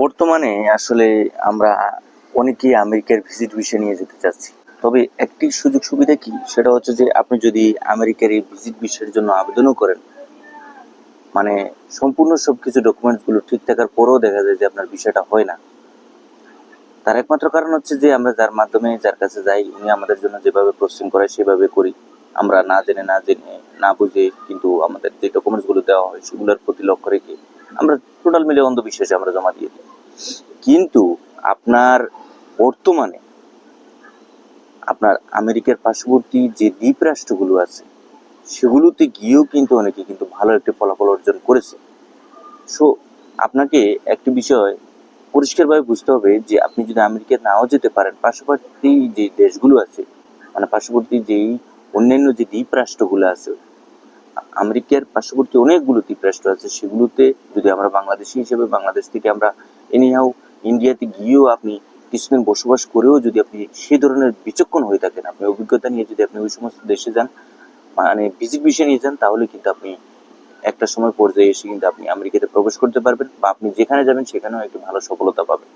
বর্তমানে আসলে আমরা অনেকেই আমেরিকার ভিজিট ভিসা নিয়ে যেতে চাচ্ছি। তবে একটি সুযোগ সুবিধা কি? সেটা হচ্ছে যে আপনি যদি আমেরিকার এই ভিজিট ভিসার জন্য আবেদনও করেন মানে সম্পূর্ণ সবকিছু ডকুমেন্টসগুলো ঠিক থাকার পরেও দেখা যায় যে আপনার বিষয়টা হয় না। তার একমাত্র কারণ হচ্ছে যে আমরা যার মাধ্যমে যার কাছে যাই, উনি আমাদের জন্য যেভাবে প্রসেসিং করে সেভাবে করি। আমরা না জেনে না জেনে, না বুঝে কিন্তু আমাদের যে ডকুমেন্টসগুলো দেওয়া হয় সেগুলোর প্রতি লক্ষ্য রেখে আমরা টোটাল মিলে অন্ধবিশ্বাসে আমরা জমা দিয়ে দিই। কিন্তু আপনার বর্তমানে আপনার আমেরিকার পার্শ্ববর্তী যে দ্বীপ রাষ্ট্রগুলো আছে, সেগুলোতে গিয়েও কিন্তু অনেকে কিন্তু ভালো একটি ফলাফল অর্জন করেছে। সো আপনাকে একটি বিষয় পরিষ্কারভাবে বুঝতে হবে যে আপনি যদি আমেরিকা নাও যেতে পারেন, পার্শ্ববর্তী যে দেশগুলো আছে মানে পার্শ্ববর্তী যেই অন্যান্য যে দ্বীপ রাষ্ট্রগুলো আছে আমেরিকার পার্শ্ববর্তী অনেকগুলো দ্বীপ রাষ্ট্র আছে, সেগুলোতে যদি আমরা বাংলাদেশি হিসেবে, বাংলাদেশ থেকে আমরা এনিহাও ইন্ডিয়াতে গিয়েও আপনি কিছুদিন বসবাস করেও যদি আপনি সেই ধরনের বিচক্ষণ হয়ে থাকেন, আপনি অভিজ্ঞতা নিয়ে যদি আপনি ওই সমস্ত দেশে যান মানে ভিজিট ভিসা নিয়ে যান, তাহলে কিন্তু আপনি একটা সময় পর্যায়ে এসে কিন্তু আপনি আমেরিকাতে প্রবেশ করতে পারবেন বা আপনি যেখানে যাবেন সেখানেও একটি ভালো সফলতা পাবেন।